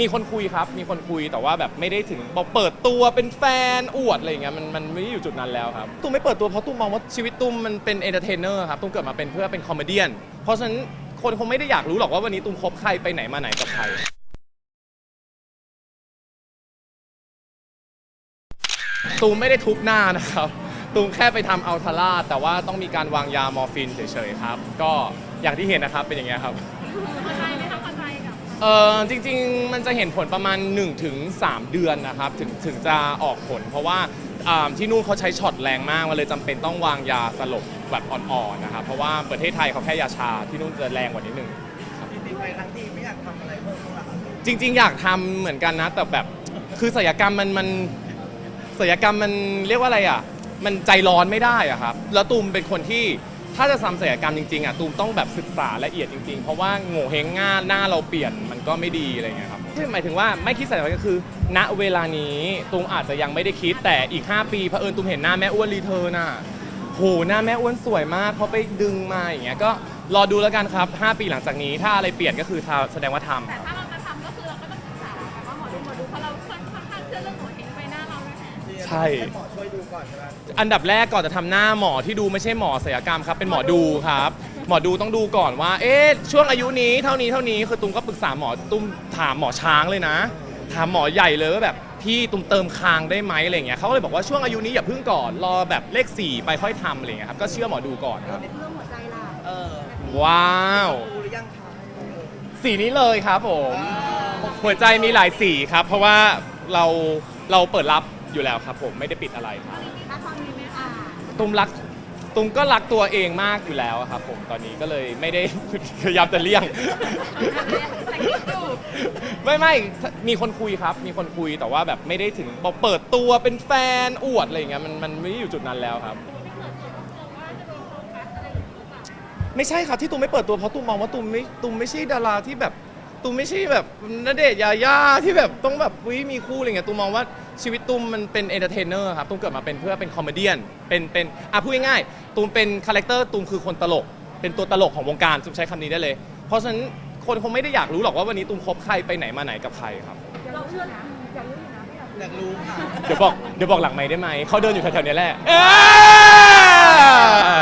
มีคนคุยครับ มีคนคุยแต่ว่าแบบไม่ได้ถึงบอกเปิดตัวเป็นแฟนอวดอะไรอย่างเงี้ยมันมันไม่ได้อยู่จุดนั้นแล้วครับตุ้มไม่เปิดตัวเพราะตุ้มมองว่าชีวิตตุ้มมันเป็นเอนเตอร์เทนเนอร์ครับตุ้มเกิดมาเป็นเพื่อเป็นคอมเมดี้เพราะฉะนั้นคนคงไม่ได้อยากรู้หรอกว่าวันนี้ตุ้มคบใครไปไหนมาไหนกับใครตูมไม่ได้ทุบหน้านะครับ ตูมแค่ไปทำอัลทาร่าแต่ว่าต้องมีการวางยามอร์ฟินเฉยๆครับ ก็อย่างที่เห็นนะครับเป็นอย่างเงี้ยครับ เออจริงๆ มันจะเห็นผลประมาณ1-3ถึง3เดือนนะครับ ถึงถึงจะออกผล เพราะว่าอ่าที่นู่นเขาใช้ช็อตแรงมากมันเลยจำเป็นต้องวางยาสลบแบบอ่อนๆนะครับเพราะว่าประเทศไทยเขาแค่ยาชาที่นู่นจะแรงกว่านิดนึง จริงๆไปทั้งทีไม่อยากทำอะไรเพิ่มบ้างเหรอครับจริงๆ อยากทำเหมือนกันนะ แต่แบบคือศัลยกรรมมันมันศัลยกรรมมันเรียกว่าอะไรอะ มันใจร้อนไม่ได้อะครับ แล้วตูมเป็นคนที่ถ้าจะทำศัลยกรรมจริงๆอะตูมต้องแบบศึกษาละเอียดจริงๆ เพราะว่าโง่เฮงง่าหน้าเราเปลี่ยนมัน ก็ไม่ดีอะไรเงี้ยครับที่หมายถึงว่าไม่คิดศัลยกรรมก็คือ ณเวลานี้ตูมอาจจะยังไม่ได้คิดแต่อีก 5 ปีเผอิญตูมเห็นหน้าแม่อ้วนรีเทิร์นอะโหหน้าแม่อ้วนสวยมากเขาไปดึงมาอย่างเงี้ยก็รอดูแล้วกันครับ 5 ปีหลังจากนี้ถ้าอะไรเปลี่ยนก็คือทำแสดงว่าทำ แต่ถ้าเราจะทำก็คือเราก็ต้องศึกษาแบบว่าหมอดูหมอดูเพราะเราค่อนข้างเชื่อเรื่องหัวเห็นใบหน้าเราด้วยใช่ หมอช่วยดู ก่อนใช่ไหมอันดับแรกก่อนจะทำหน้าหมอที่ดูไม่ใช่หมอศัลยกรรมครับ เป็นหมอดูครับ หมอดูต้องดูก่อนว่า เอ๊ะช่วงอายุนี้เท่านี้เท่านี้คือตุ้มก็ปรึกษาหมอตุ้มถามหมอช้างเลยนะ ถามหมอใหญ่เลยว่าแบบพี่ตุ้มเติมคางได้ไหมอะไรเงี้ยเขาก็เลยบอกว่าช่วงอายุนี้อย่าเพิ่งก่อนรอแบบเลขสี่ไปค่อยทำอะไรเงี้ยครับก็เชื่อหมอดูก่อนครับเรื่องหัวใจล่ะเออว้าวดูหรือยังคะสีนี้เลยครับผม หัวใจมีหลายสีครับ เพราะว่าเราเราเปิดรับ อยู่แล้วครับผมไม่ได้ปิดอะไรครับถ้าฟังดีไหมคะตุ้มรักตุ้มก็รักตัวเองมากอยู่แล้วอะครับผมตอนนี้ก็เลยไม่ได้ พยายามจะเลี่ยง แต่คิดอยู่ไม่ไม่มีคนคุยครับ มีคนคุยแต่ว่าแบบไม่ได้ถึงบอกเปิดตัวเป็นแฟนอวดอะไรอย่างเงี้ยมันมันไม่ได้อยู่จุดนั้นแล้วครับ ไม่ใช่ครับที่ตุ้มไม่เปิดตัวเพราะตุ้มมองว่าตุ้มไม่ตุ้มไม่ใช่ดาราที่แบบ ตุ้มไม่ใช่แบบณเดชน์ยาย่าที่แบบต้องแบบวิมีคู่อะไรเงี้ยตุ้มมองว่าชีวิตตุ้มมันเป็นเอนเตอร์เทนเนอร์ครับตุ้มเกิดมาเป็นเพื่อเป็นคอมเมดี้เป็นเป็นอะพูดง่ายๆตุ้มเป็นคาแรคเตอร์ตุ้มคือคนตลก เป็นตัวตลกของวงการตุ้มใช้คำนี้ได้เลย เพราะฉะนั้นคนคงไม่ได้อยากรู้หรอกว่าวันนี้ตุ้มคบใครไปไหนมาไหนกับใครครับ เราเชื่อนะอยากรู้อยู่นะไม่อยากรู้อยากรู้ค่ะ เดี๋ยวบอกเดี๋ยวบอกหลังไมค์ได้ไหมเขาเดินอยู่แถวๆเนี้ยแหละเอ้ย